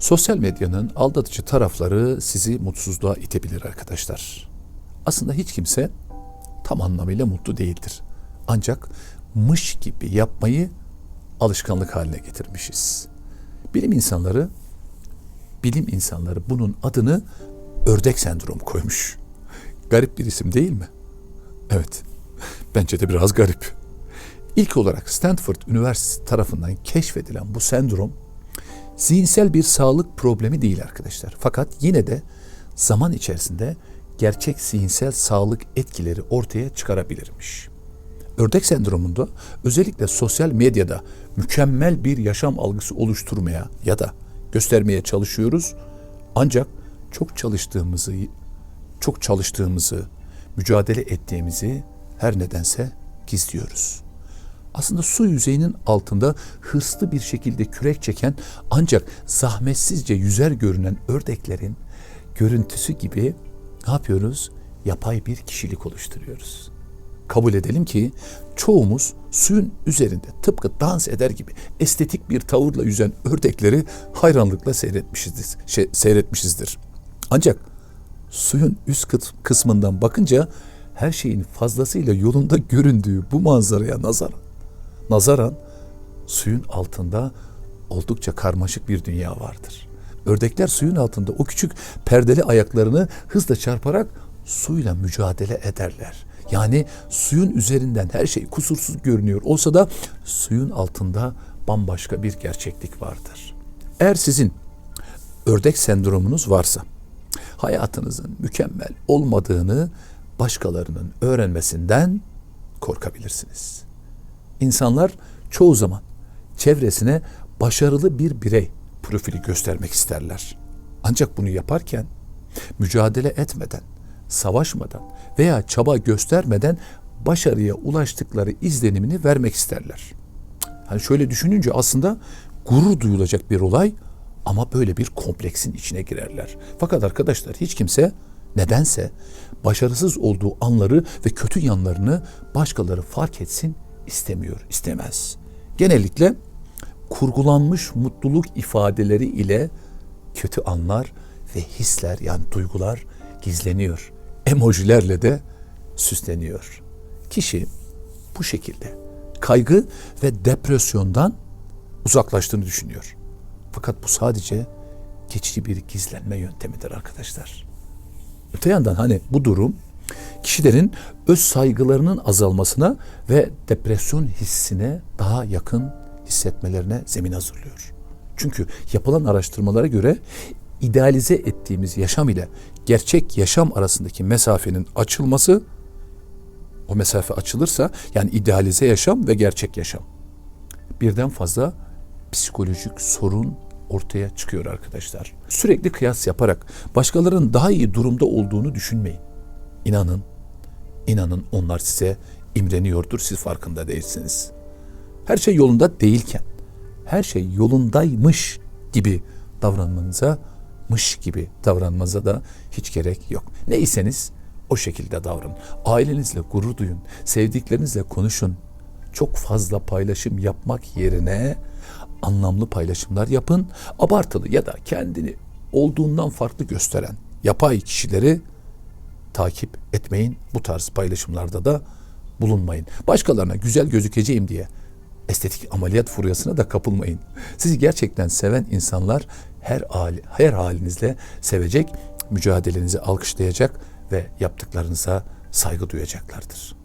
Sosyal medyanın aldatıcı tarafları sizi mutsuzluğa itebilir arkadaşlar. Aslında hiç kimse tam anlamıyla mutlu değildir. Ancak mış gibi yapmayı alışkanlık haline getirmişiz. Bilim insanları bilim insanları bunun adını ördek sendromu koymuş. Garip bir isim değil mi? Evet. Bence de biraz garip. İlk olarak Stanford Üniversitesi tarafından keşfedilen bu sendrom zihinsel bir sağlık problemi değil arkadaşlar. Fakat yine de zaman içerisinde gerçek zihinsel sağlık etkileri ortaya çıkarabilirmiş. Ördek sendromunda özellikle sosyal medyada mükemmel bir yaşam algısı oluşturmaya ya da göstermeye çalışıyoruz. Ancak çok çalıştığımızı, çok çalıştığımızı, mücadele ettiğimizi her nedense gizliyoruz. Aslında su yüzeyinin altında hırslı bir şekilde kürek çeken ancak zahmetsizce yüzer görünen ördeklerin görüntüsü gibi ne yapıyoruz? Yapay bir kişilik oluşturuyoruz. Kabul edelim ki çoğumuz suyun üzerinde tıpkı dans eder gibi estetik bir tavırla yüzen ördekleri hayranlıkla seyretmişizdir. Şey, seyretmişizdir. Ancak suyun üst kısmından bakınca her şeyin fazlasıyla yolunda göründüğü bu manzaraya nazaran, nazaran suyun altında oldukça karmaşık bir dünya vardır. Ördekler suyun altında o küçük perdeli ayaklarını hızla çarparak suyla mücadele ederler. Yani suyun üzerinden her şey kusursuz görünüyor olsa da suyun altında bambaşka bir gerçeklik vardır. Eğer sizin ördek sendromunuz varsa hayatınızın mükemmel olmadığını başkalarının öğrenmesinden korkabilirsiniz. İnsanlar çoğu zaman çevresine başarılı bir birey profili göstermek isterler. Ancak bunu yaparken mücadele etmeden, savaşmadan veya çaba göstermeden başarıya ulaştıkları izlenimini vermek isterler. Hani şöyle düşününce aslında gurur duyulacak bir olay ama böyle bir kompleksin içine girerler. Fakat arkadaşlar hiç kimse nedense başarısız olduğu anları ve kötü yanlarını başkaları fark etsin istemiyor, istemez. Genellikle kurgulanmış mutluluk ifadeleri ile kötü anlar ve hisler yani duygular gizleniyor. Emojilerle de süsleniyor. Kişi bu şekilde kaygı ve depresyondan uzaklaştığını düşünüyor. Fakat bu sadece geçici bir gizlenme yöntemidir arkadaşlar. Öte yandan hani bu durum kişilerin öz saygılarının azalmasına ve depresyon hissine daha yakın hissetmelerine zemin hazırlıyor. Çünkü yapılan araştırmalara göre idealize ettiğimiz yaşam ile gerçek yaşam arasındaki mesafenin açılması o mesafe açılırsa yani idealize yaşam ve gerçek yaşam birden fazla psikolojik sorun ortaya çıkıyor arkadaşlar. Sürekli kıyas yaparak başkalarının daha iyi durumda olduğunu düşünmeyin. İnanın, inanın onlar size imreniyordur siz farkında değilsiniz. Her şey yolunda değilken, her şey yolundaymış gibi davranmanıza, mış gibi davranmanıza da hiç gerek yok. Neyseniz o şekilde davranın. Ailenizle gurur duyun, sevdiklerinizle konuşun. Çok fazla paylaşım yapmak yerine anlamlı paylaşımlar yapın. Abartılı ya da kendini olduğundan farklı gösteren yapay kişileri takip etmeyin. Bu tarz paylaşımlarda da bulunmayın. Başkalarına güzel gözükeceğim diye estetik ameliyat furyasına da kapılmayın. Sizi gerçekten seven insanlar her hali, her halinizle sevecek, mücadelenizi alkışlayacak ve yaptıklarınıza saygı duyacaklardır.